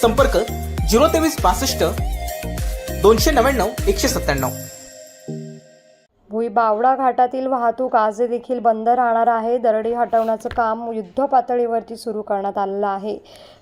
संपर्क झिरो तेवीस बासष्ट दोनशे नव्याण्णव एकशे सत्त्याण्णव. भुई बावडा घाटातील वाहतूक आज देखील बंद राहणार आहे. दरडी हटवण्याचं काम युद्ध पातळीवरती सुरू करण्यात आलेलं आहे.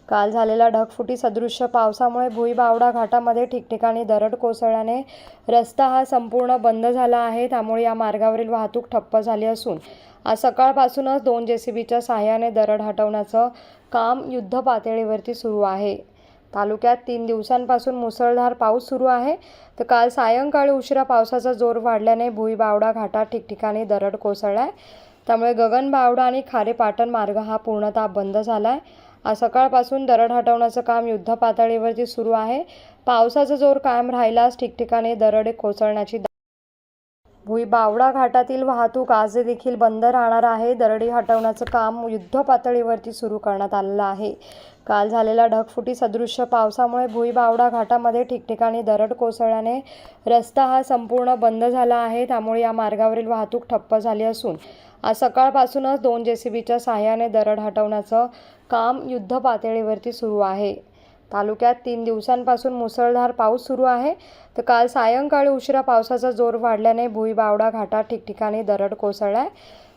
काल झालेल्या ढगफुटी सदृश्य पावसामुळे भुई बावडा घाटामध्ये ठिकठिकाणी दरड कोसळल्याने रस्ता हा संपूर्ण बंद झाला आहे. त्यामुळे या मार्गावरील वाहतूक ठप्प झाली असून आज सकाळपासूनच दोन जे सी बीच्या सहाय्याने दरड हटवण्याचं काम युद्ध पातळीवरती सुरू आहे. तालुक्यात तीन दिवसांपासून मुसळधार पाऊस सुरू आहे. तर काल सायंकाळी उशिरा पावसाचा जोर वाढल्याने भुईबावडा घाटात ठिकठिकाणी दरड कोसळलाय. त्यामुळे गगनबावडा आणि खारे पाटण मार्ग हा पूर्णतः बंद झाला आहे आज सकाळपासून दरड हटवण्याचं काम युद्ध पातळीवरती सुरू आहे. पावसाचा जोर कायम राहिलाच ठिकठिकाणी दरड कोसळण्याची भुई बावडा घाटातील वाहतूक आज देखील बंद राहणार आहे. दरडी हटवण्याचं काम युद्ध पातळीवरती सुरू करण्यात आलेलं आहे. काल झालेल्या ढगफुटी सदृश्य पावसामुळे भुईबावडा घाटामध्ये ठिकठिकाणी दरड कोसळल्याने रस्ता हा संपूर्ण बंद झाला आहे. त्यामुळे या मार्गावरील वाहतूक ठप्प झाली असून आज सकाळपासूनच दोन जे सी बीच्या सहाय्याने दरड हटवण्याचं काम युद्ध पातळीवरती सुरू आहे. तालुक्यात तीन दिवसांपासून मुसळधार पाऊस सुरू आहे. तर काल सायंकाळी उशिरा पावसाचा जोर वाढल्याने भुईबावडा घाटात ठिकठिकाणी दरड कोसळलाय.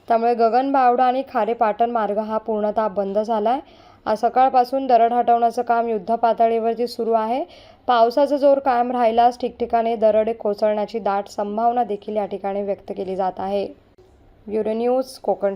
त्यामुळे गगनबावडा आणि खारेपाटण मार्ग हा पूर्णतः बंद झाला आहे आज सकाळपासून दरड हटवण्याचं काम युद्ध पातळीवरती सुरू आहे. पावसाचा जोर कायम राहिल्यास ठिकठिकाणी दरड कोसळण्याची दाट संभावना देखील या ठिकाणी व्यक्त केली जात आहे. Bureau news Konkan